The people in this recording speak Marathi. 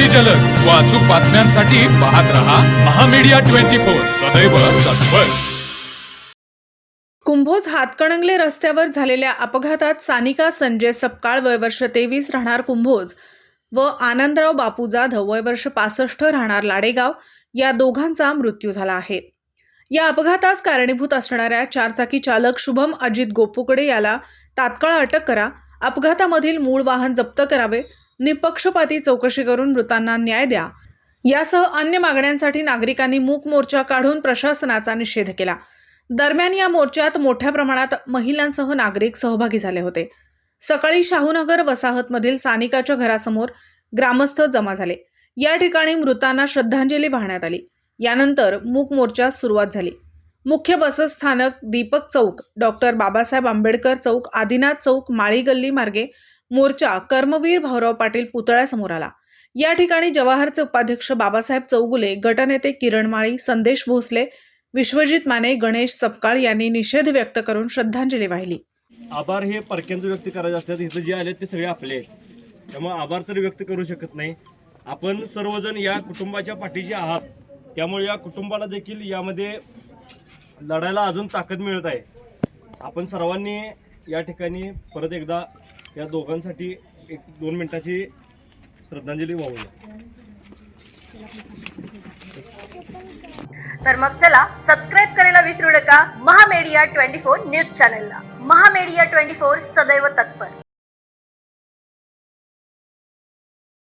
अगदी जलद. व अचूक बातम्यांसाठी पाहत रहा महामीडिया ट्वेंटी फोर. सदैव तत्पर. कुंभोज हातकणंगले रस्त्यावर झालेल्या अपघातात सानिका संजय सपकाळ वय वर्ष तेवीस राहणार कुंभोज व आनंदराव बापू जाधव वय वर्ष पासष्ट राहणार लाडेगाव या दोघांचा मृत्यू झाला आहे. या अपघातास कारणीभूत असणाऱ्या चारचाकी चालक शुभम अजित गोपुकडे याला तात्काळ अटक करा. अपघातामधील मूळ वाहन जप्त करावे. निपक्षपाती चौकशी करून मृतांना न्याय द्या. यासह अन्य मागण्यांसाठी नागरिकांनी मूक मोर्चा काढून प्रशासनाचा निषेध केला. दरम्यान या मोर्चात मोठ्या प्रमाणात महिलांसह नागरिक सहभागी झाले होते. सकाळी शाहूनगर वसाहतमधील सानिकाच्या घरासमोर ग्रामस्थ जमा झाले. या ठिकाणी मृतांना श्रद्धांजली वाहण्यात आली. यानंतर मूक मोर्चास सुरुवात झाली. मुख्य बसस्थानक दीपक चौक डॉक्टर बाबासाहेब आंबेडकर चौक आदिनाथ चौक माळी गल्ली मार्गे मोर्चा कर्मवीर भाऊराव पाटील पुतळ्यासमोर आला. या ठिकाणी जवाहरचे उपाध्यक्ष बाबासाहेब चौगुले गटनेते किरण माळी संदेश भोसले विश्वजित माने गणेश सपकाळ यांनी निषेध व्यक्त करून श्रद्धांजली वाहिली. आभार हे परक्यांचं व्यक्त करायचे असतात इथं जे आले ते सगळे आपले आहेत. त्यामुळे आभार तर व्यक्त करू शकत नाही. आपण सर्वजण या कुटुंबाच्या पाठीचे आहात. त्यामुळे या कुटुंबाला देखील यामध्ये लढायला अजून ताकद मिळत आहे. आपण सर्वांनी या ठिकाणी परत एकदा या दोघांसाठी एक दोन मिनिटाची श्रद्धांजली वाहूया. तर मग चला सबस्क्राईब करायला विसरू नका. महामेडिया ट्वेंटी फोर न्यूज चॅनलला. महामेडिया ट्वेंटी फोर सदैव तत्पर.